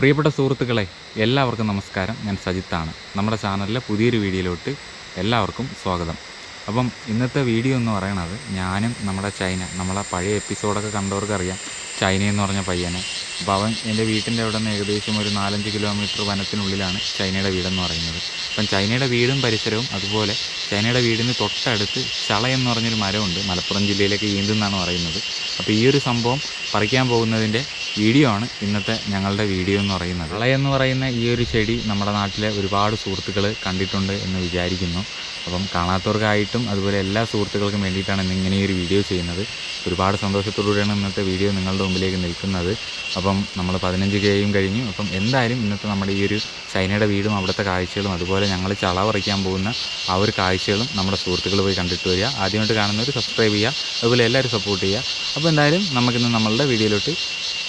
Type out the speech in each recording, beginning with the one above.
പ്രിയപ്പെട്ട സുഹൃത്തുക്കളെ എല്ലാവർക്കും നമസ്കാരം. ഞാൻ സജിത്താണ്. നമ്മുടെ ചാനലിലെ പുതിയൊരു വീഡിയോയിലോട്ട് എല്ലാവർക്കും സ്വാഗതം. അപ്പം ഇന്നത്തെ വീഡിയോ എന്ന് പറയണത് ഞാനും നമ്മുടെ ചൈന നമ്മളെ പഴയ എപ്പിസോഡൊക്കെ കണ്ടവർക്ക് അറിയാം ചൈന എന്ന് പറഞ്ഞ പയ്യനെ. അപ്പോൾ അവൻ എന്റെ വീട്ടിന്റെ അവിടെ നിന്ന് ഏകദേശം ഒരു നാലഞ്ച് കിലോമീറ്റർ വനത്തിനുള്ളിലാണ് ചൈനയുടെ വീടെന്ന് പറയുന്നത്. അപ്പം ചൈനയുടെ വീടും പരിസരവും അതുപോലെ ചൈനയുടെ വീടിന് തൊട്ടടുത്ത് ചള എന്ന് പറഞ്ഞൊരു മരമുണ്ട്. മലപ്പുറം ജില്ലയിലേക്ക് ഈന്തെന്നാണ് പറയുന്നത്. അപ്പോൾ ഈ ഒരു സംഭവം പറിക്കാൻ പോകുന്നതിന്റെ വീഡിയോ ആണ് ഇന്നത്തെ ഞങ്ങളുടെ വീഡിയോ എന്ന് പറയുന്നത്. ചള എന്ന് പറയുന്ന ഈ ഒരു ചെടി നമ്മുടെ നാട്ടിലെ ഒരുപാട് സുഹൃത്തുക്കൾ കണ്ടിട്ടുണ്ട് എന്ന് വിചാരിക്കുന്നു. അപ്പം കാണാത്തവർക്കായിട്ടും അതുപോലെ എല്ലാ സുഹൃത്തുക്കൾക്കും വേണ്ടിയിട്ടാണ് ഇന്ന് ഇങ്ങനെ ഒരു വീഡിയോ ചെയ്യുന്നത്. ഒരുപാട് സന്തോഷത്തോടുകൂടിയാണ് ഇന്നത്തെ വീഡിയോ നിങ്ങളുടെ മുമ്പിലേക്ക് നിൽക്കുന്നത്. അപ്പം നമ്മൾ പതിനഞ്ച് കെയും കഴിഞ്ഞു. അപ്പം എന്തായാലും ഇന്നത്തെ നമ്മുടെ ഈ ഒരു ചൈനയുടെ വീടും അവിടുത്തെ കാഴ്ചകളും അതുപോലെ ഞങ്ങൾ ചള പോകുന്ന ആ ഒരു കാഴ്ചകളും നമ്മുടെ സുഹൃത്തുക്കൾ പോയി കണ്ടിട്ട് വരിക. ആദ്യമായിട്ട് കാണുന്നവർ സബ്സ്ക്രൈബ് ചെയ്യുക. അതുപോലെ എല്ലാവരും സപ്പോർട്ട് ചെയ്യുക. അപ്പോൾ എന്തായാലും നമുക്കിന്ന് നമ്മളുടെ വീഡിയോയിലോട്ട്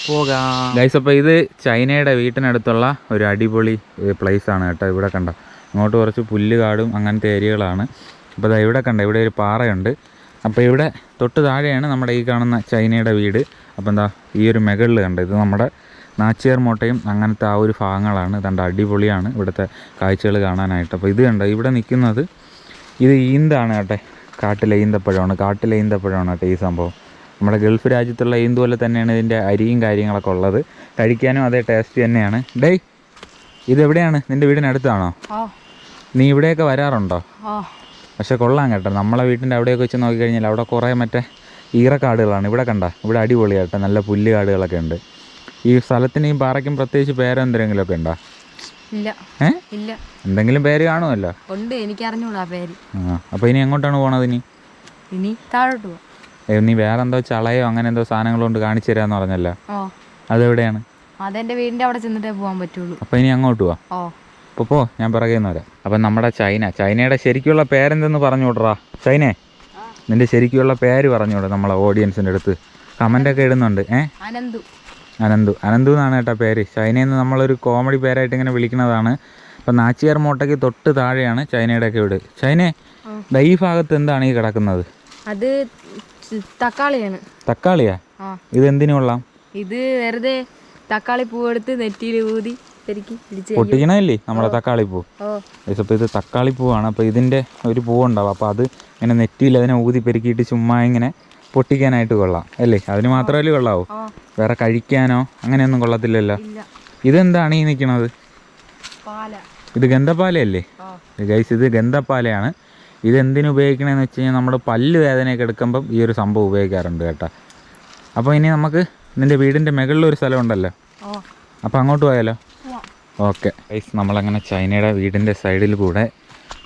പോകാം. ഗൈസ് അപ്പോൾ ഇത് ചൈനയുടെ വീട്ടിനടുത്തുള്ള ഒരു അടിപൊളി പ്ലേസ് ആണ് കേട്ടോ. ഇവിടെ കണ്ട? അങ്ങോട്ട് കുറച്ച് പുല്ല് കാടും അങ്ങനത്തെ ഏരിയകളാണ്. അപ്പോൾ അത് ഇവിടെ കണ്ട ഇവിടെ ഒരു പാറയുണ്ട്. അപ്പോൾ ഇവിടെ തൊട്ട് താഴെയാണ് നമ്മുടെ ഈ കാണുന്ന ചൈനയുടെ വീട്. അപ്പോൾ എന്താ ഈ ഒരു മെകളിൽ കണ്ട ഇത് നമ്മുടെ നാച്ചിയാർ മോട്ടയും അങ്ങനത്തെ ആ ഒരു ഭാഗങ്ങളാണ്. കണ്ട അടിപൊളിയാണ് ഇവിടുത്തെ കാഴ്ചകൾ കാണാനായിട്ട്. അപ്പോൾ ഇത് കണ്ട ഇവിടെ നിൽക്കുന്നത് ഇത് ഈന്താണ് കേട്ടെ കാട്ടിലെ ഈന്തപ്പഴമാണ് കാട്ടിലെ ഈന്തപ്പഴമാണ് കേട്ടോ ഈ സംഭവം. നമ്മുടെ ഗൾഫ് രാജ്യത്തുള്ള ഈന്ത് പോലെ തന്നെയാണ് ഇതിന്റെ അരിയും കാര്യങ്ങളൊക്കെ ഉള്ളത്. കഴിക്കാനും അതേ ടേസ്റ്റ് തന്നെയാണ്. ഡേയ് ഇതെവിടെയാണ് നിന്റെ വീടിനടുത്താണോ? നീ ഇവിടെയൊക്കെ വരാറുണ്ടോ? പക്ഷെ കൊള്ളാം കേട്ടോ. നമ്മളെ വീട്ടിന്റെ അവിടെയൊക്കെ വെച്ച് നോക്കിക്കഴിഞ്ഞാൽ അവിടെ കുറേ മറ്റേ ഈറക്കാടുകളാണ്. ഇവിടെ കണ്ട ഇവിടെ അടിപൊളിയാട്ടോ നല്ല പുല്ല് കാടുകളൊക്കെ ഉണ്ട്. ഈ സ്ഥലത്തിന് ഈ പാറയ്ക്കും പ്രത്യേകിച്ച് പേരെന്തെങ്കിലും ഒക്കെ ഉണ്ടോ? ഇല്ല. എന്തെങ്കിലും പേര് കാണുമല്ലോ? ഉണ്ട് എനിക്ക് അറിഞ്ഞൂടാ പേര്. ആ അപ്പോൾ ഇനി എങ്ങോട്ടാണ് പോണത് ഇനി? ഇനി താഴോട്ട് പോവാം. നീ വേറെ എന്തോ ചളയോ അങ്ങനെ എന്തോ സാധനങ്ങൾ കൊണ്ട് കാണിച്ചു തരാന്ന് പറഞ്ഞല്ലോ. അതെവിടെയാണ്? അതെന്റെ വീടിന്റെ അവിടെ ചെന്നിട്ടേ പോകാൻ പറ്റുള്ളൂ. അപ്പൊ ഇനി അങ്ങോട്ട് പോവാ. ഓ അപ്പോൾ പോ ഞാൻ പിറകെ നിന്ന് വരാം. അപ്പം നമ്മുടെ ചൈന ചൈനയുടെ ശരിക്കുള്ള പേരെന്തെന്ന് പറഞ്ഞു വിടറാ ചൈനേ നിന്റെ ശരിക്കുള്ള പേര് പറഞ്ഞു വിടും നമ്മളെ ഓഡിയൻസിന്റെ അടുത്ത്. കമന്റൊക്കെ ഇടുന്നുണ്ട് ഏ? അനന്തു. അനന്തു. അനന്തു എന്നാണ് കേട്ടോ പേര്. ചൈനയെന്ന് നമ്മളൊരു കോമഡി പേരായിട്ട് ഇങ്ങനെ വിളിക്കുന്നതാണ് അപ്പം നാച്ചിയാർ മോട്ടയ്ക്ക് തൊട്ട് താഴെയാണ് ചൈനയുടെയൊക്കെ വീട്. ചൈനേ. ഈ ഭാഗത്ത് എന്താണ് ഈ കിടക്കുന്നത്? അത് തക്കാളിയാണ്. തക്കാളിയാ? ഇത് എന്തിനു കൊള്ളാം? ഇത് വെറുതെ തക്കാളി പൂവെടുത്ത് നെറ്റിയിൽ ഊതി. പൊട്ടിക്കണല്ലേ നമ്മുടെ തക്കാളിപ്പൂ ഓ. അപ്പോൾ ഇത് തക്കാളി പൂവാണ്. അപ്പോൾ ഇതിന്റെ ഒരു പൂവുണ്ടാവും. അപ്പോൾ അത് ഇങ്ങനെ നെറ്റിയിൽ അതിനെ ഊതി പെരുക്കിയിട്ട് ചുമ്മാ ഇങ്ങനെ പൊട്ടിക്കാനായിട്ട് കൊള്ളാം. അല്ലേ? അതിന് മാത്രമല്ലേ കൊള്ളാവൂ? വേറെ കഴിക്കാനോ അങ്ങനെയൊന്നും കൊള്ളത്തില്ലല്ലോ. ഇതെന്താണ് ഈ നിൽക്കണത് ഇത് ഗന്ധപ്പാലയല്ലേ? ഗൈസ് ഇത് ഗന്ധപ്പാലയാണ്. ഇത് എന്തിനു ഉപയോഗിക്കണമെന്ന് വെച്ച് കഴിഞ്ഞാൽ നമ്മുടെ പല്ല് വേദനയൊക്കെ എടുക്കുമ്പം ഈ ഒരു സംഭവം ഉപയോഗിക്കാറുണ്ട് കേട്ടോ. അപ്പോൾ ഇനി നമുക്ക് നിന്റെ വീടിന്റെ മുകളിൽ ഒരു സ്ഥലമുണ്ടല്ലോ അപ്പോൾ അങ്ങോട്ട് പോയാലോ? ഓക്കെ. ഗൈസ് നമ്മളങ്ങനെ ചൈനയുടെ വീടിന്റെ സൈഡിൽ കൂടെ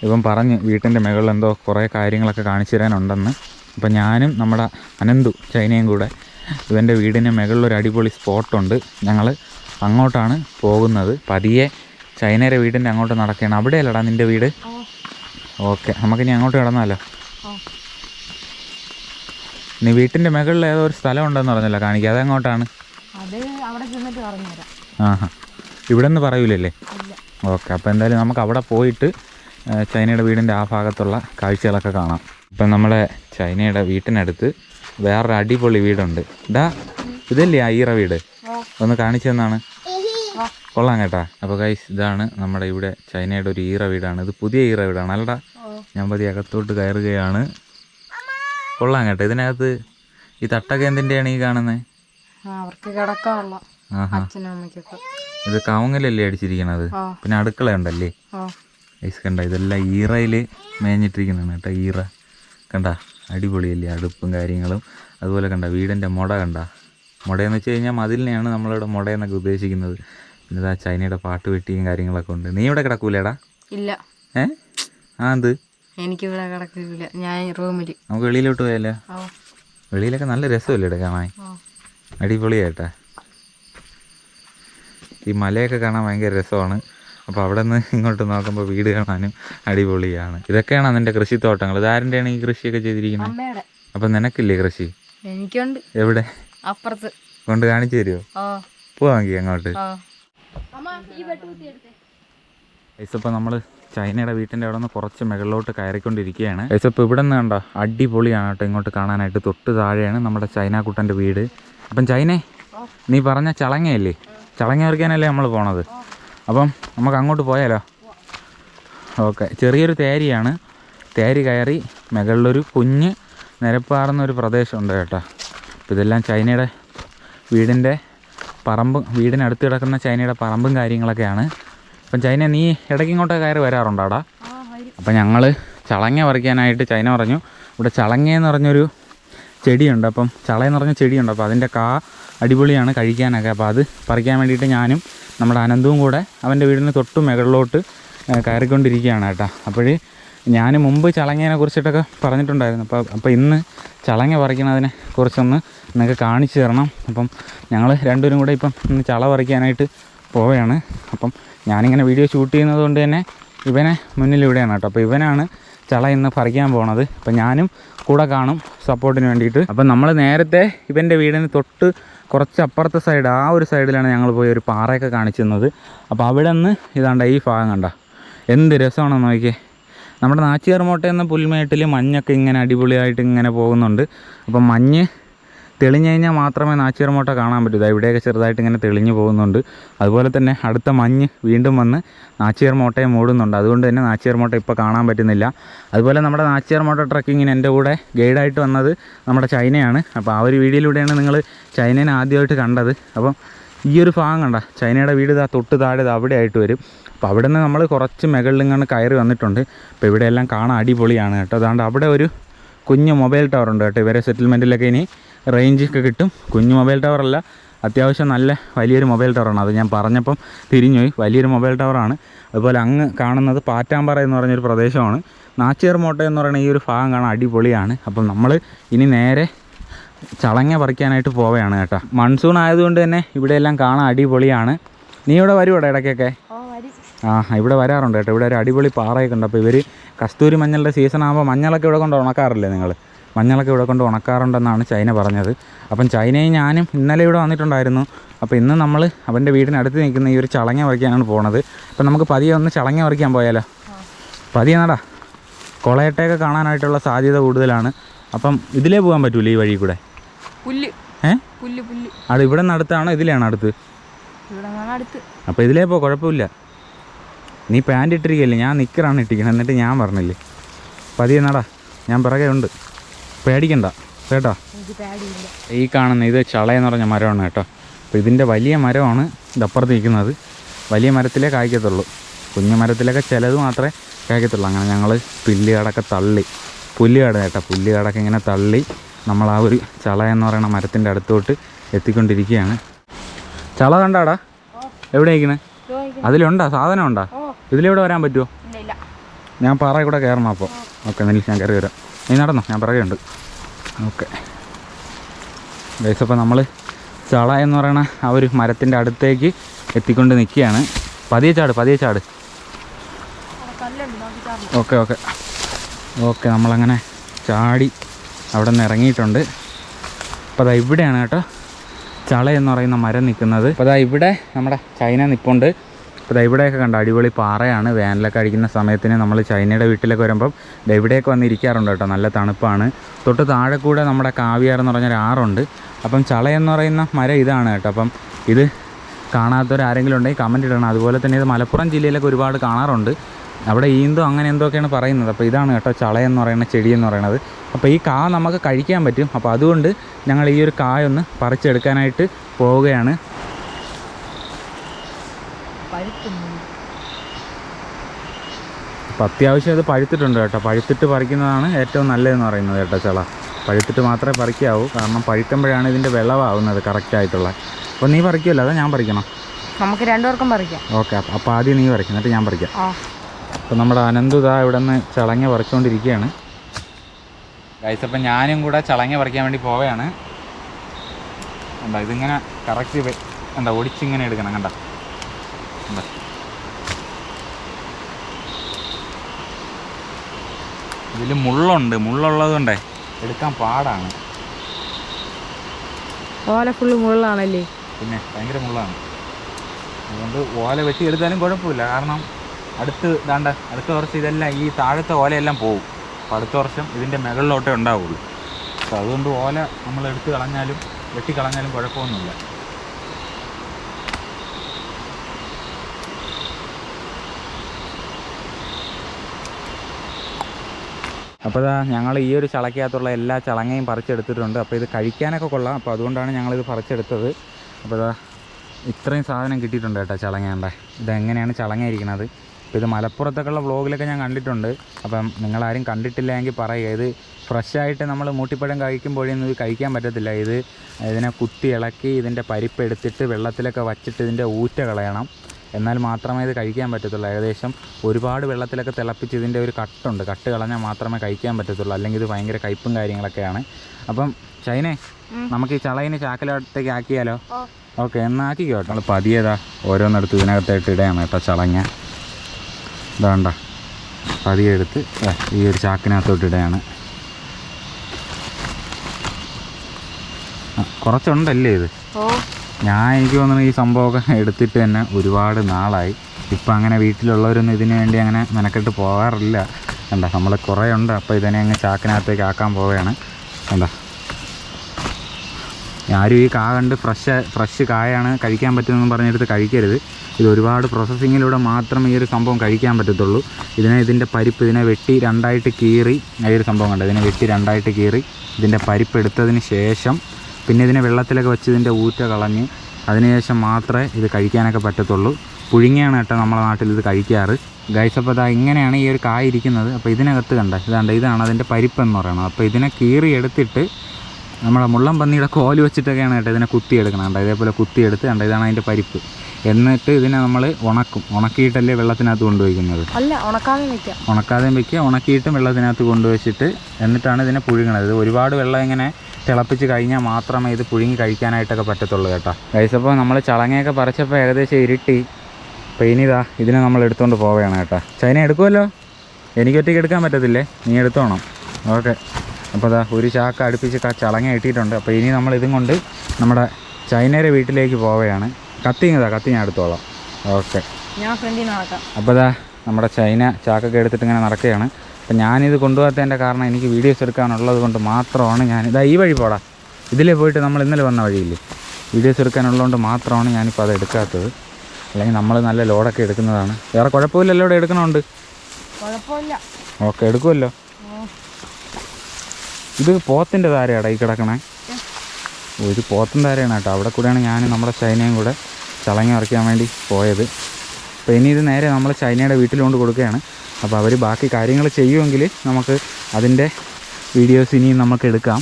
ഇപ്പം പറഞ്ഞ് വീട്ടിന്റെ മുകളിൽ എന്തോ കുറേ കാര്യങ്ങളൊക്കെ കാണിച്ചു തരാനുണ്ടെന്ന്. അപ്പം ഞാനും നമ്മുടെ അനന്തു ചൈനയും കൂടെ ഇവന്റെ വീടിന് മുകളിലൊരു അടിപൊളി സ്പോട്ടുണ്ട്. ഞങ്ങൾ അങ്ങോട്ടാണ് പോകുന്നത്. പതിയെ ചൈനയുടെ വീടിന്റെ അങ്ങോട്ട് നടക്കുകയാണ്. അവിടെയല്ലടാ നിന്റെ വീട്? Okay okay. നമുക്കിനി അങ്ങോട്ട് കിടന്നാലോ? നീ വീട്ടിന്റെ മുകളിൽ ഏതോ ഒരു സ്ഥലം ഉണ്ടെന്ന് പറഞ്ഞല്ലോ കാണിക്കുക അതെങ്ങോട്ടാണ്? അത് അവിടെ ചെന്നിട്ട് പറഞ്ഞുതരാം. ആഹാ. ഇവിടെ നിന്ന് പറയൂലല്ലേ ഓക്കെ അപ്പോൾ എന്തായാലും നമുക്ക് അവിടെ പോയിട്ട് ചൈനയുടെ വീടിന്റെ ആ ഭാഗത്തുള്ള കാഴ്ചകളൊക്കെ കാണാം. ഇപ്പം നമ്മുടെ ചൈനയുടെ വീട്ടിനടുത്ത് വേറൊരു അടിപൊളി വീടുണ്ട്. ഇതാ ഇതല്ലേ അയ്യറ ഈറ വീട്? ഒന്ന് കാണിച്ചു തന്നാണ്. കൊള്ളാം കേട്ടാ. അപ്പോൾ കൈസ് ഇതാണ് നമ്മുടെ ഇവിടെ ചൈനയുടെ ഒരു ഈറ വീടാണ്. ഇത് പുതിയ ഈറ വീടാണ്. അല്ലടാ ഞാൻ പതി അകത്തോട്ട് കയറുകയാണ്. കൊള്ളാം കേട്ടോ. ഇതിനകത്ത് ഈ തട്ടൊക്കെ എന്തിന്റെയാണ് ഈ കാണുന്നത് അവർക്ക് കിടക്കാനുള്ള ആഹാ. അച്ഛനും അമ്മയ്ക്കൊക്കെ. ഇത് കാവങ്ങലല്ലേ അടിച്ചിരിക്കണത്? പിന്നെ അടുക്കള ഉണ്ടല്ലേ ഐസ് കണ്ട ഇതെല്ലാം ഈറയിൽ മേഞ്ഞിട്ടിരിക്കുന്നതാണ് കേട്ടോ ഈറ. കണ്ട അടിപൊളിയല്ലേ അടുപ്പും കാര്യങ്ങളും. അതുപോലെ കണ്ട വീടിന്റെ മുട കണ്ട. മുടയെന്ന് വെച്ച് കഴിഞ്ഞാൽ മതിലിനെയാണ് നമ്മളിവിടെ മുടയെന്നൊക്കെ ഉദ്ദേശിക്കുന്നത്. പിന്നെ ഇതാ ചൈനയുടെ പാട്ട് വെട്ടിയും കാര്യങ്ങളൊക്കെ ഉണ്ട്. നീ ഇവിടെ കിടക്കൂലേടാ? ഇല്ല. ഏ? ആ എന്ത്? എനിക്കിവിടെ കിടക്കില്ല. ഞാൻ റൂമിൽ നമുക്ക് വെളിയിലോട്ട് പോയാലോ? വെളിയിലൊക്കെ നല്ല രസമല്ലേ കാണാൻ? അടിപൊളിയായിട്ടാ. ഈ മലയൊക്കെ കാണാൻ ഭയങ്കര രസമാണ്. അപ്പോൾ അവിടെ നിന്ന് ഇങ്ങോട്ട് നോക്കുമ്പോൾ വീട് കാണാനും അടിപൊളിയാണ്. ഇതൊക്കെയാണ് അതിന്റെ കൃഷിത്തോട്ടങ്ങൾ. ഇതാരന്റെയാണ് ഈ കൃഷിയൊക്കെ ചെയ്തിരിക്കുന്നത് അപ്പം നിനക്കില്ലേ കൃഷി? എനിക്കുണ്ട്. എവിടെ? അപ്പുറത്ത്. കൊണ്ട് കാണിച്ചു തരുമോ പോവാങ്കി അങ്ങോട്ട്. ഇപ്പം നമ്മൾ ചൈനയുടെ വീട്ടിന്റെ അവിടെ നിന്ന് കുറച്ച് മുകളിലോട്ട് കയറിക്കൊണ്ടിരിക്കുകയാണ്. ഐസപ്പോൾ ഇവിടെ നിന്ന് കണ്ടോ അടിപൊളിയാണ് കേട്ടോ ഇങ്ങോട്ട് കാണാനായിട്ട്. തൊട്ട് താഴെയാണ് നമ്മുടെ ചൈന കുട്ടന്റെ വീട്. അപ്പം ചൈനേ നീ പറഞ്ഞ ചളങ്ങയല്ലേ? ചളങ്ങ പറിക്കാനല്ലേ നമ്മൾ പോണത്? അപ്പം നമുക്ക് അങ്ങോട്ട് പോയാലോ? ഓക്കെ. ചെറിയൊരു തേരിയാണ്. തേരി കയറി മുകളിലൊരു കുഞ്ഞ് നിരപ്പാറുന്ന ഒരു പ്രദേശമുണ്ട് കേട്ടോ. അപ്പോൾ ഇതെല്ലാം ചൈനയുടെ വീടിന്റെ പറമ്പും വീടിനടുത്ത് കിടക്കുന്ന ചൈനയുടെ പറമ്പും കാര്യങ്ങളൊക്കെയാണ്. അപ്പം ചൈന നീ ഇടയ്ക്ക് ഇങ്ങോട്ട് കയറി വരാറുണ്ടാടാ? അപ്പം ഞങ്ങൾ ചളങ്ങ പറിക്കാനായിട്ട് ചൈന പറഞ്ഞു. ഇവിടെ ചളങ്ങ എന്ന് പറഞ്ഞൊരു ചെടിയുണ്ട്. അപ്പം ചളയെന്ന് പറഞ്ഞ ചെടിയുണ്ട്. അപ്പോൾ അതിന്റെ കാ അടിപൊളിയാണ് കഴിക്കാനൊക്കെ. അപ്പോൾ അത് പറിക്കാൻ വേണ്ടിയിട്ട് ഞാനും നമ്മുടെ അനന്തവും കൂടെ അവന്റെ വീടിന് തൊട്ട് മുകളിലോട്ട് കയറിക്കൊണ്ടിരിക്കുകയാണ് കേട്ടോ. അപ്പോൾ ഞാൻ മുമ്പ് ചളങ്ങേനെ കുറിച്ചിട്ടൊക്കെ പറഞ്ഞിട്ടുണ്ടായിരുന്നു. അപ്പോൾ അപ്പോൾ ഇന്ന് ചളങ്ങ പറിക്കണതിനെ കുറിച്ചൊന്ന് നിങ്ങൾക്ക് കാണിച്ചു തരണം. അപ്പം ഞങ്ങൾ രണ്ടുപേരും കൂടെ ഇപ്പം ഇന്ന് ചള പറിക്കാനായിട്ട് പോവുകയാണ്. അപ്പം ഞാനിങ്ങനെ വീഡിയോ ഷൂട്ട് ചെയ്യുന്നത് കൊണ്ട് തന്നെ ഇവനെ മുന്നിലിവിടെയാണ് കേട്ടോ. അപ്പോൾ ഇവനാണ് ചള ഇന്ന് പറിക്കാൻ പോണത്. അപ്പം ഞാനും കൂടെ കാണും സപ്പോർട്ടിന് വേണ്ടിയിട്ട്. അപ്പം നമ്മൾ നേരത്തെ ഇവന്റെ വീടിന് തൊട്ട് കുറച്ച് അപ്പുറത്തെ സൈഡ് ആ ഒരു സൈഡിലാണ് ഞങ്ങൾ പോയി ഒരു പാറയൊക്കെ കാണിച്ചിരുന്നത് അപ്പോൾ അവിടെ നിന്ന് ഇതാണ്ട ഈ ഭാഗം കണ്ട? എന്ത് രസമാണെന്ന് നോക്കിയേ. നമ്മുടെ നാച്ചിയാർമോട്ട എന്ന പുൽമേട്ടിൽ മഞ്ഞൊക്കെ ഇങ്ങനെ അടിപൊളിയായിട്ട് ഇങ്ങനെ പോകുന്നുണ്ട്. അപ്പം മഞ്ഞ് തെളിഞ്ഞു കഴിഞ്ഞാൽ മാത്രമേ നാച്ചിയർമോട്ട കാണാൻ പറ്റൂ. ഇവിടെയൊക്കെ ചെറുതായിട്ട് ഇങ്ങനെ തെളിഞ്ഞു പോകുന്നുണ്ട്. അതുപോലെ തന്നെ അടുത്ത മഞ്ഞ് വീണ്ടും വന്ന് നാച്ചിയർമോട്ടയെ മൂടുന്നുണ്ട് അതുകൊണ്ട് തന്നെ നാച്ചിയർമോട്ട ഇപ്പോൾ കാണാൻ പറ്റുന്നില്ല. അതുപോലെ നമ്മുടെ നാച്ചിയർമോട്ട ട്രക്കിങ്ങിന് എന്റെ കൂടെ ഗൈഡായിട്ട് വന്നത് നമ്മുടെ ചൈനയാണ്. അപ്പോൾ ആ ഒരു വീഡിയോയിലൂടെയാണ് നിങ്ങൾ ചൈനേനെ ആദ്യമായിട്ട് കണ്ടത്. അപ്പം ഈ ഒരു ഭാഗം കണ്ട ചൈനയുടെ വീട് ഇതാ തൊട്ട് താഴെ അവിടെ ആയിട്ട് വരും. അപ്പോൾ അവിടെ നിന്ന് നമ്മൾ കുറച്ച് മുകളിലിങ്ങനെ കയറി വന്നിട്ടുണ്ട്. അപ്പോൾ ഇവിടെയെല്ലാം കാണാൻ അടിപൊളിയാണ് കേട്ടോ. അതുകൊണ്ട് അവിടെ ഒരു കുഞ്ഞ് മൊബൈൽ ടവർ ഉണ്ട് കേട്ടോ. ഇവരെ സെറ്റിൽമെന്റിലൊക്കെ ഇനി റേഞ്ച് ഒക്കെ കിട്ടും. കുഞ്ഞു മൊബൈൽ ടവറല്ല അത്യാവശ്യം നല്ല വലിയൊരു മൊബൈൽ ടവറാണ്. അത് ഞാൻ പറഞ്ഞപ്പം തിരിഞ്ഞുപോയി. വലിയൊരു മൊബൈൽ ടവറാണ്. അതുപോലെ അങ്ങ് കാണുന്നത് പാറ്റാമ്പാറ എന്ന് പറഞ്ഞൊരു പ്രദേശമാണ്. നാച്ചിയർ മോട്ട എന്ന് പറയുന്ന ഈ ഒരു ഭാഗം കാണാൻ അടിപൊളിയാണ്. അപ്പം നമ്മൾ ഇനി നേരെ ചളങ്ങ പറിക്കാനായിട്ട് പോവുകയാണ് കേട്ടോ. മൺസൂൺ ആയതുകൊണ്ട് തന്നെ ഇവിടെ എല്ലാം കാണാൻ അടിപൊളിയാണ്. നീ ഇവിടെ വരുവോടെ ഇടയ്ക്കൊക്കെ? ആ ഇവിടെ വരാറുണ്ട് കേട്ടോ. ഇവിടെ ഒരു അടിപൊളി പാറയൊക്കെ ഉണ്ട്. അപ്പോൾ ഇവർ കസ്തൂരി മഞ്ഞളുടെ സീസൺ ആകുമ്പോൾ മഞ്ഞളൊക്കെ ഇവിടെ കൊണ്ട് ഉണക്കാറില്ലേ നിങ്ങൾ? മഞ്ഞളൊക്കെ ഇവിടെ കൊണ്ട് ഉണക്കാറുണ്ടെന്നാണ് ചൈന പറഞ്ഞത്. അപ്പം ചൈനയും ഞാനും ഇന്നലെ ഇവിടെ വന്നിട്ടുണ്ടായിരുന്നു. അപ്പോൾ ഇന്ന് നമ്മൾ അവന്റെ വീടിനടുത്ത് നിൽക്കുന്ന ഈ ഒരു ചളങ്ങ പറിക്കാനാണ് പോണത്. അപ്പം നമുക്ക് പതിയെ ഒന്ന് ചളങ്ങ പറിക്കാൻ പോയാലോ? പതിയെ നടാ. കൊളയട്ടയൊക്കെ കാണാനായിട്ടുള്ള സാധ്യത കൂടുതലാണ്. അപ്പം ഇതിലേ പോകാൻ പറ്റൂല ഈ വഴി കൂടെ? പുല്ല്. ഏ? പുല്ല് പുല്ല്. അത് ഇവിടെ നടത്താണ് ഇതിലാണ് അടുത്ത്? അപ്പൊ അപ്പോൾ ഇതിലേ പോ കുഴപ്പമില്ല. നീ പാന്റ് ഇട്ടിരിക്കല്ലേ? ഞാൻ നിക്കറാണ് ഇട്ടിരിക്കണം എന്നിട്ട് ഞാൻ പറഞ്ഞില്ലേ? പതിയെ നടാ. ഞാൻ പിറകെ ഉണ്ട്. പേടിക്കണ്ട കേട്ടോ? ഈ കാണുന്ന ഇത് ചളയെന്ന് പറഞ്ഞ മരമാണ് കേട്ടോ. അപ്പോൾ ഇതിന്റെ വലിയ മരമാണ് ഇതപ്പുറത്ത് നിൽക്കുന്നത് വലിയ മരത്തിലേ കായ്ക്കത്തുള്ളൂ. കുഞ്ഞു മരത്തിലൊക്കെ ചിലത് മാത്രമേ കായ്ക്കത്തുള്ളൂ. അങ്ങനെ ഞങ്ങൾ പുല്ലുകാടൊക്കെ തള്ളി. പുല്ലുകാട് കേട്ടോ. പുല്ലുകാടൊക്കെ ഇങ്ങനെ തള്ളി നമ്മൾ ആ ഒരു ചള എന്ന് പറയുന്ന മരത്തിന്റെ അടുത്തോട്ട് എത്തിക്കൊണ്ടിരിക്കുകയാണ്. ചള കണ്ടാടാ? എവിടെ ഇരിക്കണേ അതിലുണ്ടോ? സാധനം ഉണ്ടോ? ഇതിലെവിടെ വരാൻ പറ്റുമോ? ഞാൻ പാറ കൂടെ കയറണം അപ്പോൾ. ഓക്കെ നെല്ല് ഞാൻ കയറി വരാം. നീ നടന്നോ? ഞാൻ പറയുന്നുണ്ട് ഓക്കെ. ഗൈസ് അപ്പോൾ നമ്മൾ ചള എന്ന് പറയുന്ന ആ ഒരു മരത്തിന്റെ അടുത്തേക്ക് എത്തിക്കൊണ്ട് നിൽക്കുകയാണ് പതിയെ ചാട് പതിയെ ചാടി. Okay okay. ഓക്കെ നമ്മളങ്ങനെ ചാടി അവിടെ നിന്ന് ഇറങ്ങിയിട്ടുണ്ട്. അപ്പോൾ അതാ ഇവിടെയാണ് കേട്ടോ ചള എന്ന് പറയുന്ന മരം നിൽക്കുന്നത്. അപ്പോൾ അതാ ഇവിടെ നമ്മുടെ ചൈന നിൽപ്പുണ്ട് അപ്പോൾ ഇവിടെയൊക്കെ കണ്ട അടിപൊളി പാറയാണ്. വേനലൊക്കെ അടിക്കുന്ന സമയത്തിന് നമ്മൾ ചൈനയുടെ വീട്ടിലൊക്കെ വരുമ്പം ഇവിടെയൊക്കെ വന്ന് ഇരിക്കാറുണ്ട് കേട്ടോ നല്ല തണുപ്പാണ്. തൊട്ട് താഴെ കൂടെ നമ്മുടെ കാവിയാർ എന്ന് പറഞ്ഞൊരു ആറുണ്ട്. അപ്പം ചളയെന്ന് പറയുന്ന മരം ഇതാണ് കേട്ടോ. അപ്പം ഇത് കാണാത്തവരാരെങ്കിലും ഉണ്ടെങ്കിൽ കമന്റ് ഇടണം. അതുപോലെ തന്നെ ഇത് മലപ്പുറം ജില്ലയിലൊക്കെ ഒരുപാട് കാണാറുണ്ട്. അവിടെ ഈന്തോ അങ്ങനെ എന്തൊക്കെയാണ് പറയുന്നത്. അപ്പോൾ ഇതാണ് കേട്ടോ ചളയെന്ന് പറയുന്ന ചെടി എന്ന് പറയുന്നത്. അപ്പോൾ ഈ കാ നമുക്ക് കഴിക്കാൻ പറ്റും. അപ്പോൾ അതുകൊണ്ട് ഞങ്ങൾ ഈ ഒരു കായൊന്ന് പറിച്ചെടുക്കാനായിട്ട് പോവുകയാണ്. അപ്പോൾ അത്യാവശ്യം അത് പഴുത്തിട്ടുണ്ട് കേട്ടോ. പഴുത്തിട്ട് പറിക്കുന്നതാണ് ഏറ്റവും നല്ലതെന്ന് പറയുന്നത് കേട്ടോ ചള. പഴുത്തിട്ട് മാത്രമേ പറിക്കാവൂ. കാരണം പഴുക്കുമ്പോഴാണ് ഇതിന്റെ വിളവാകുന്നത് കറക്റ്റായിട്ടുള്ള അപ്പോൾ നീ പറിക്കുമല്ലോ അതാ ഞാൻ പറിക്കണം. നമുക്ക് രണ്ടുപേർക്കും പറിക്കാം. ഓക്കെ അപ്പോൾ ആദ്യം നീ പറിക്കും. എന്നിട്ട് ഞാൻ പറിക്കാം. അപ്പോൾ നമ്മുടെ അനന്തു ഇതാ ഇവിടെ നിന്ന് ചളങ്ങ പറിച്ചുകൊണ്ടിരിക്കുകയാണ് ഗൈസ് അപ്പം ഞാനും കൂടെ ചളങ്ങ പറിക്കാൻ വേണ്ടി പോവുകയാണ്. കണ്ട ഇതിങ്ങനെ കറക്റ്റ് എന്താ ഒടിച്ചിങ്ങനെ എടുക്കണം കണ്ട? കണ്ട? ഇതിൽ മുള്ളുണ്ട്. മുള്ളുള്ളത് കൊണ്ടേ എടുക്കാൻ പാടാണ്. ഓല ഫുള്ള് മുള്ളാണല്ലേ? പിന്നെ ഭയങ്കര മുള്ളാണ്. അതുകൊണ്ട് ഓല വെട്ടി എടുത്താലും കുഴപ്പമില്ല. കാരണം അടുത്ത് ദാണ്ട അടുത്ത വർഷം ഇതെല്ലാം ഈ താഴത്തെ ഓലയെല്ലാം പോകും അപ്പോൾ അടുത്ത വർഷം ഇതിന്റെ മുകളിലോട്ടേ ഉണ്ടാവുള്ളൂ. അപ്പോൾ അതുകൊണ്ട് ഓല നമ്മൾ എടുത്ത് കളഞ്ഞാലും വെട്ടി കളഞ്ഞാലും കുഴപ്പമൊന്നുമില്ല. അപ്പോൾ ഞങ്ങൾ ഈ ഒരു ചളക്കകത്തുള്ള എല്ലാ ചളങ്ങയും പറിച്ചെടുത്തിട്ടുണ്ട്. അപ്പോൾ ഇത് കഴിക്കാനൊക്കെ കൊള്ളാം. അപ്പോൾ അതുകൊണ്ടാണ് ഞങ്ങളിത് പറിച്ചെടുത്തത്. അപ്പോൾ ഇതാ ഇത്രയും സാധനം കിട്ടിയിട്ടുണ്ട് കേട്ടോ ചളങ്ങേണ്ട ഇതെങ്ങനെയാണ് ചളങ്ങ ഇരിക്കുന്നത് അപ്പോൾ ഇത് മലപ്പുറത്തൊക്കെയുള്ള വ്ളോഗിലൊക്കെ ഞാൻ കണ്ടിട്ടുണ്ട്. അപ്പം നിങ്ങളാരും കണ്ടിട്ടില്ല എങ്കിൽ പറയുക ഇത് ഫ്രഷായിട്ട് നമ്മൾ മൂട്ടിപ്പഴം കഴിക്കുമ്പോഴൊന്നും ഇത് കഴിക്കാൻ പറ്റത്തില്ല. ഇത് ഇതിനെ കുത്തി ഇളക്കി ഇതിന്റെ പരിപ്പ് എടുത്തിട്ട് വെള്ളത്തിലൊക്കെ വച്ചിട്ട് ഇതിന്റെ ഊറ്റ കളയണം. എന്നാൽ മാത്രമേ ഇത് കഴിക്കാൻ പറ്റത്തുള്ളൂ. ഏകദേശം ഒരുപാട് വെള്ളത്തിലൊക്കെ തിളപ്പിച്ച് ഇതിന്റെ ഒരു കട്ടുണ്ട്. കട്ട് കളഞ്ഞാൽ മാത്രമേ കഴിക്കാൻ പറ്റത്തുള്ളൂ. അല്ലെങ്കിൽ ഇത് ഭയങ്കര കയ്പും കാര്യങ്ങളൊക്കെയാണ്. അപ്പം ചൈനെ നമുക്ക് ഈ ചളയിന് ചാക്കലോട്ടേക്ക് ആക്കിയാലോ? ഓക്കെ എന്നാക്കിക്കോ കേട്ടോ. നമ്മൾ പതിയതാ ഓരോന്നെടുത്ത് ഇതിനകത്തായിട്ട് ഇടയാണ് കേട്ടോ ചളങ്ങ. ഇതാണ്ട. പതിയെ എടുത്ത് ഈ ഒരു ചാക്കിനകത്തോട്ട് ഇടയാണ്. കുറച്ചുണ്ടല്ലേ ഇത്? ഞാൻ എനിക്ക് തോന്നുന്നു ഈ സംഭവമൊക്കെ എടുത്തിട്ട് തന്നെ ഒരുപാട് നാളായി. ഇപ്പം അങ്ങനെ വീട്ടിലുള്ളവരൊന്നും ഇതിന് വേണ്ടി അങ്ങനെ മെനക്കെട്ട് പോകാറില്ല. എന്താ നമ്മൾ കുറേ ഉണ്ട്. അപ്പോൾ ഇതിനെ അങ്ങ് ചാക്കിനകത്തേക്ക് ആക്കാൻ പോവുകയാണ്. എന്താ ആരും ഈ കാ കണ്ട് ഫ്രഷ് ഫ്രഷ് കായാണ് കഴിക്കാൻ പറ്റുമെന്ന് പറഞ്ഞെടുത്ത് കഴിക്കരുത്. ഇത് ഒരുപാട് പ്രോസസ്സിങ്ങിലൂടെ മാത്രമേ ഈ ഒരു സംഭവം കഴിക്കാൻ പറ്റത്തുള്ളൂ. ഇതിനെ ഇതിന്റെ പരിപ്പ് ഇതിനെ വെട്ടി രണ്ടായിട്ട് കീറി. ഈ ഒരു സംഭവം കണ്ടത് ഇതിനെ വെട്ടി രണ്ടായിട്ട് കീറി. ഇതിന്റെ പരിപ്പ് എടുത്തതിന് ശേഷം പിന്നെ ഇതിനെ വെള്ളത്തിലൊക്കെ വെച്ച് ഇതിന്റെ ഊറ്റ കളഞ്ഞ് അതിനുശേഷം മാത്രമേ ഇത് കഴിക്കാനൊക്കെ പറ്റത്തുള്ളൂ. പുഴുങ്ങിയാണ് കേട്ടോ നമ്മുടെ നാട്ടിൽ ഇത് കഴിക്കാറ്. ഗൈസ് അപ്പോൾ ഇതാ ഇങ്ങനെയാണ് ഈ ഒരു കായ ഇരിക്കുന്നത്. അപ്പോൾ ഇതിനകത്ത് കണ്ട ഇതാണ്ട് ഇതാണ് അതിന്റെ പരിപ്പ് എന്ന് പറയുന്നത് അപ്പോൾ ഇതിനെ കീറി എടുത്തിട്ട് നമ്മുടെ മുള്ളം പന്നിയുടെ കോൽ വെച്ചിട്ടൊക്കെയാണ് കേട്ടോ ഇതിനെ കുത്തിയെടുക്കണം കണ്ടോ ഇതേപോലെ കുത്തിയെടുത്ത് കണ്ടോ ഇതാണ് അതിന്റെ പരിപ്പ്. എന്നിട്ട് ഇതിനെ നമ്മൾ ഉണക്കും. ഉണക്കിയിട്ടല്ലേ വെള്ളത്തിനകത്ത് കൊണ്ടുവയ്ക്കുന്നത്? അല്ല ഉണക്കാതെ വെക്കാം. ഉണക്കാതെയും വെക്കുക. ഉണക്കിയിട്ടും വെള്ളത്തിനകത്ത് കൊണ്ടുവച്ചിട്ട് എന്നിട്ടാണ് ഇതിനെ പുഴുങ്ങണത്. ഇത് ഒരുപാട് വെള്ളം ഇങ്ങനെ തിളപ്പിച്ച് കഴിഞ്ഞാൽ മാത്രമേ ഇത് പുഴുങ്ങി കഴിക്കാനായിട്ടൊക്കെ പറ്റത്തുള്ളൂ കേട്ടോ. കഴിച്ചപ്പോൾ നമ്മൾ ചളങ്ങയൊക്കെ പറിച്ചപ്പോൾ ഏകദേശം ഇരുട്ടി. അപ്പോൾ ഇനിതാ ഇതിനെ നമ്മൾ എടുത്തുകൊണ്ട് പോവുകയാണ് കേട്ടോ. ചൈന എടുക്കുമല്ലോ എനിക്ക് ഒറ്റയ്ക്ക് എടുക്കാൻ പറ്റത്തില്ലേ? നീ എടുത്തോണം. ഓക്കെ. അപ്പോൾ അതാ ഒരു ചാക്ക അടുപ്പിച്ച് ചളങ്ങ ഇട്ടിട്ടുണ്ട്. അപ്പോൾ ഇനി നമ്മൾ ഇതും കൊണ്ട് നമ്മുടെ ചൈനയുടെ വീട്ടിലേക്ക് പോവുകയാണ് കത്തി ഇതാ കത്തി ഞാൻ എടുത്തോളാം. ഓക്കെ. ഞാൻ ഫ്രണ്ടിൽ നടക്കാം. അപ്പോൾ ഇതാ നമ്മുടെ ചൈന ചാക്കൊക്കെ എടുത്തിട്ട് ഇങ്ങനെ നടക്കുകയാണ്. അപ്പം ഞാനിത് കൊണ്ടുപോകാത്തതിന്റെ കാരണം എനിക്ക് വീഡിയോസ് എടുക്കാനുള്ളത് കൊണ്ട് മാത്രമാണ് ഞാൻ ഇതാ ഈ വഴി പോടാ. ഇതിലേ പോയിട്ട് നമ്മൾ ഇന്നലെ വന്ന വഴിയില്ലേ? വീഡിയോസ് എടുക്കാനുള്ളതുകൊണ്ട് മാത്രമാണ് ഞാനിപ്പോൾ അത് എടുക്കാത്തത്. അല്ലെങ്കിൽ നമ്മൾ നല്ല ലോഡൊക്കെ എടുക്കുന്നതാണ്. വേറെ കുഴപ്പമില്ലല്ലോ ഇവിടെ എടുക്കണമുണ്ട്. കുഴപ്പമില്ല. ഓക്കെ എടുക്കുമല്ലോ. ഇത് പോത്തിന്റെ താരയാടാ ഈ കിടക്കണേ. ഒരു ഇത് പോത്തൻ താരയാണ് കേട്ടോ അവിടെ കൂടെയാണ് ഞാൻ നമ്മുടെ ചൈനയും കൂടെ ചളങ്ങി ഇറക്കാൻ വേണ്ടി പോയത്. അപ്പോൾ ഇനി ഇത് നേരെ നമ്മൾ ചൈനയുടെ വീട്ടിൽ കൊണ്ട് കൊടുക്കുകയാണ്. അപ്പോൾ അവർ ബാക്കി കാര്യങ്ങൾ ചെയ്യുമെങ്കിൽ നമുക്ക് അതിന്റെ വീഡിയോസ് ഇനിയും നമുക്ക് എടുക്കാം.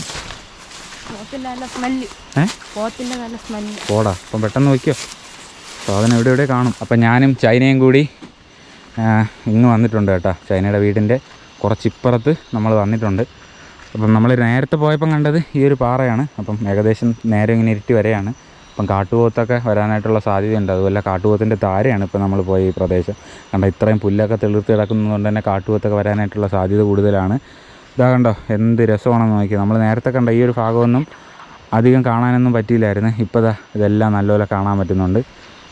പോടാ അപ്പം പെട്ടെന്ന് വയ്ക്കോ സാധനം എവിടെ എവിടെ കാണും. അപ്പം ഞാനും ചൈനയും കൂടി ഇങ്ങ് വന്നിട്ടുണ്ട് കേട്ടോ. ചൈനയുടെ വീടിന്റെ കുറച്ചിപ്പുറത്ത് നമ്മൾ വന്നിട്ടുണ്ട്. അപ്പം നമ്മൾ നേരത്തെ പോയപ്പം കണ്ടത് ഈ ഒരു പാറയാണ്. അപ്പം ഏകദേശം നേരെ ഇങ്ങനെ ഇരുട്ടി വരെയാണ്. അപ്പം കാട്ടുപോത്തൊക്കെ വരാനായിട്ടുള്ള സാധ്യതയുണ്ട്. അതുപോലെ കാട്ടുപോത്തിന്റെ താരയാണ് ഇപ്പം നമ്മൾ പോയ ഈ പ്രദേശം. കണ്ട ഇത്രയും പുല്ലൊക്കെ തെളിർത്ത് കിടക്കുന്നതുകൊണ്ട് തന്നെ കാട്ടുപോത്തൊക്കെ വരാനായിട്ടുള്ള സാധ്യത കൂടുതലാണ്. ഇതാ കണ്ടോ എന്ത് രസമാണെന്ന് നോക്കി നമ്മൾ നേരത്തെ കണ്ട ഈ ഒരു ഭാഗമൊന്നും അധികം കാണാനൊന്നും പറ്റിയില്ലായിരുന്നു. ഇപ്പോൾ ദാ ഇതെല്ലാം നല്ലപോലെ കാണാൻ പറ്റുന്നുണ്ട്.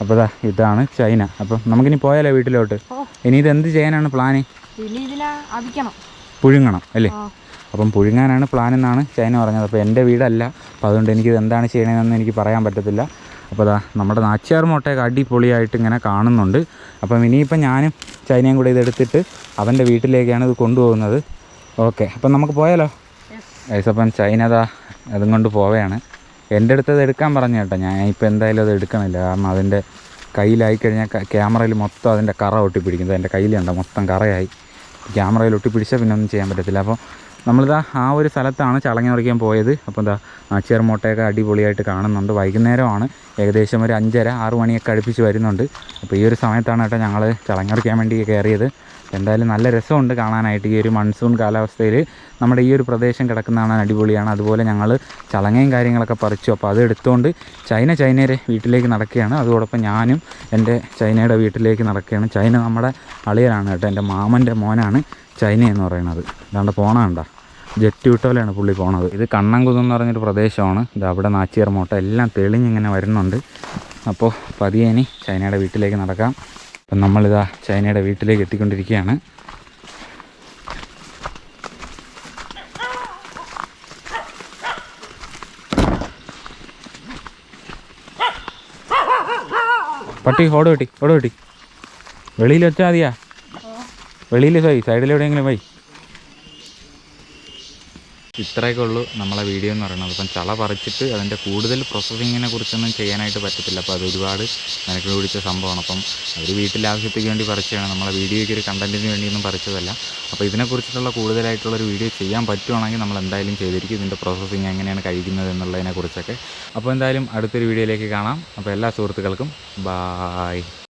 അപ്പോൾ ദാ ഇതാണ് ചൈന. അപ്പം നമുക്കിനി പോയാലോ വീട്ടിലോട്ട്? ഇനി ഇത് എന്ത് ചെയ്യാനാണ് പ്ലാന് പുഴുങ്ങണം അല്ലേ? അപ്പം പുഴുങ്ങാനാണ് പ്ലാൻ എന്നാണ് ചൈന പറഞ്ഞത്. അപ്പോൾ എന്റെ വീടല്ല. അപ്പോൾ അതുകൊണ്ട് എനിക്കിത് എന്താണ് ചെയ്യണതെന്ന് എനിക്ക് പറയാൻ പറ്റത്തില്ല. അപ്പോൾ അതാ നമ്മുടെ നാച്ചിയാർ മുട്ടയൊക്കെ അടിപൊളിയായിട്ട് ഇങ്ങനെ കാണുന്നുണ്ട്. അപ്പം ഇനിയിപ്പം ഞാനും ചൈനയും കൂടെ ഇതെടുത്തിട്ട് അവന്റെ വീട്ടിലേക്കാണ് ഇത് കൊണ്ടുപോകുന്നത്. ഓക്കെ അപ്പം നമുക്ക് പോയാലോ? യെസ് അപ്പം ചൈന അതാ അതും കൊണ്ട് പോവുകയാണ്. എന്റെ അടുത്ത് അത് എടുക്കാൻ പറഞ്ഞു കേട്ടോ ഞാൻ. ഇപ്പോൾ എന്തായാലും അത് എടുക്കണില്ല. കാരണം അതിന്റെ കയ്യിലായി കഴിഞ്ഞാൽ ക്യാമറയിൽ മൊത്തം അതിന്റെ കറ ഒട്ടിപ്പിടിക്കുന്നത് എന്റെ കയ്യിലുണ്ട് മൊത്തം കറയായി. ക്യാമറയിൽ ഒട്ടിപ്പിടിച്ചാൽ പിന്നെ ഒന്നും ചെയ്യാൻ പറ്റത്തില്ല. അപ്പോൾ നമ്മളിതാ ആ ഒരു സ്ഥലത്താണ് ചളങ്ങി പറിക്കാൻ പോയത്. അപ്പോൾ എന്താ ആ മുട്ടയൊക്കെ അടിപൊളിയായിട്ട് കാണുന്നുണ്ട്. വൈകുന്നേരമാണ്. ഏകദേശം ഒരു അഞ്ചര ആറ് മണിയൊക്കെ അടുപ്പിച്ച് വരുന്നുണ്ട്. അപ്പോൾ ഈ ഒരു സമയത്താണ് കേട്ടോ ഞങ്ങൾ ചളങ്ങി പറിക്കാൻ വേണ്ടി കയറിയത്. എന്തായാലും നല്ല രസമുണ്ട് കാണാനായിട്ട് ഈ ഒരു മൺസൂൺ കാലാവസ്ഥയിൽ നമ്മുടെ ഈ ഒരു പ്രദേശം കിടക്കുന്നതാണ് അടിപൊളിയാണ്. അതുപോലെ ഞങ്ങൾ ചളങ്ങയും കാര്യങ്ങളൊക്കെ പറിച്ചു. അപ്പോൾ അത് എടുത്തുകൊണ്ട് ചൈന ചൈനയുടെ വീട്ടിലേക്ക് നടക്കുകയാണ്. അതോടൊപ്പം ഞാനും എന്റെ ചൈനയുടെ വീട്ടിലേക്ക് നടക്കുകയാണ്. ചൈന നമ്മുടെ അളിയനാണ് കേട്ടോ. എന്റെ മാമന്റെ മോനാണ് ചൈന എന്ന് പറയുന്നത്. ഇതാണ്ട് പോണാണ്ട ജെറ്റ് വിട്ടോലെയാണ് പുള്ളി പോണത്. ഇത് കണ്ണൻകുന്ന് എന്ന് പറഞ്ഞൊരു പ്രദേശമാണ്. ഇത് അവിടെ നാച്ചിയർ മോട്ട എല്ലാം തെളിഞ്ഞിങ്ങനെ വരുന്നുണ്ട്. അപ്പോൾ പതിയെ ഇനി ചൈനയുടെ വീട്ടിലേക്ക് നടക്കാം. അപ്പം നമ്മളിതാ ചൈനയുടെ വീട്ടിലേക്ക് എത്തിക്കൊണ്ടിരിക്കുകയാണ്. പട്ടി ഓട് വെട്ടി വെളിയിൽ വെച്ചാൽ മതിയാ. വെളിയിൽ പോയി സൈഡിൽ എവിടെയെങ്കിലും പോയി. ഇത്രയൊക്കെ ഉള്ളൂ നമ്മളെ വീഡിയോ എന്ന് പറയുന്നത്. അപ്പം ചള പറിച്ചിട്ട് അതിന്റെ കൂടുതൽ പ്രോസസ്സിങ്ങിനെ കുറിച്ചൊന്നും ചെയ്യാനായിട്ട് പറ്റത്തില്ല. അപ്പോൾ അത് ഒരുപാട് പിടിച്ച സംഭവമാണ്. അപ്പം അവർ വീട്ടിലെ ആവശ്യത്തേക്ക് വേണ്ടി പറിച്ചതാണ്. നമ്മളെ വീഡിയോയ്ക്ക് ഒരു കണ്ടന്റിന് വേണ്ടിയൊന്നും പറിച്ചതല്ല. അപ്പോൾ ഇതിനെക്കുറിച്ചിട്ടുള്ള കൂടുതലായിട്ടുള്ളൊരു വീഡിയോ ചെയ്യാൻ പറ്റുവാണെങ്കിൽ നമ്മൾ എന്തായാലും ചെയ്തിരിക്കും. ഇതിന്റെ പ്രോസസ്സിങ് എങ്ങനെയാണ് കഴിക്കുന്നത് എന്നുള്ളതിനെക്കുറിച്ചൊക്കെ അപ്പോൾ എന്തായാലും അടുത്തൊരു വീഡിയോയിലേക്ക് കാണാം. അപ്പോൾ എല്ലാ സുഹൃത്തുക്കൾക്കും ബായ്